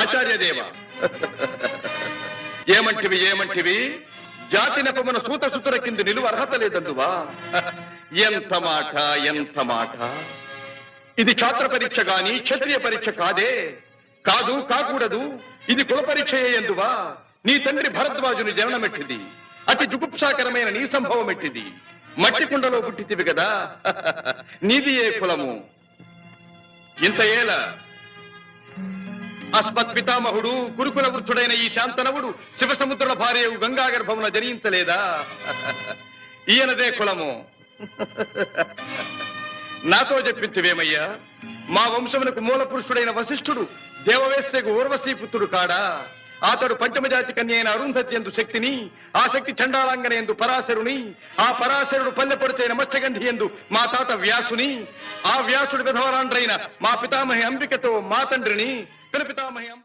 ఆచార్యదేవ. ఏమంటివి ఏమంటివి? జాతి నెపమున సూత సుతుర కింద నిలువ అర్హత లేదందువా? ఎంత మాట ఎంత మాట? ఇది ఛాత్ర పరీక్ష గాని క్షత్రియ పరీక్ష కాదే. కాదు కాకూడదు. ఇది కుల పరీక్షయే ఎందువా? నీ తండ్రి భరద్వాజుని జననమెట్టిది. అతి జుగుప్సాకరమైన నీ సంభవం ఎట్టిది మట్టి కుండలో పుట్టితివి కదా నీది ఏ కులము? ఇంత ఏల అస్మత్ పితామహుడు గురుకుల వృద్ధుడైన ఈ శాంతనవుడు శివసముద్రుల భార్య గంగా గర్భమున జనించలేదా? ఈయనదే కులము. నాతో చెప్పించువేమయ్యా మా వంశమునకు మూల పురుషుడైన వశిష్ఠుడు దేవవేశ్యకు ఊర్వశీపుత్రుడు కాడా? అతడు పంచమజాతి కన్య అయిన అరుంధతి ఎందు శక్తిని ఆ శక్తి చండాళంగన ఎందు పరాశరుని ఆ పరాశరుడు పల్లెపొడిచైన మత్స్యగంధి ఎందు మా తాత వ్యాసుని ఆ వ్యాసుడు విధవరాండ్రైన మా పితామహి అంబికతో మా తండ్రిని పితామహి అంబ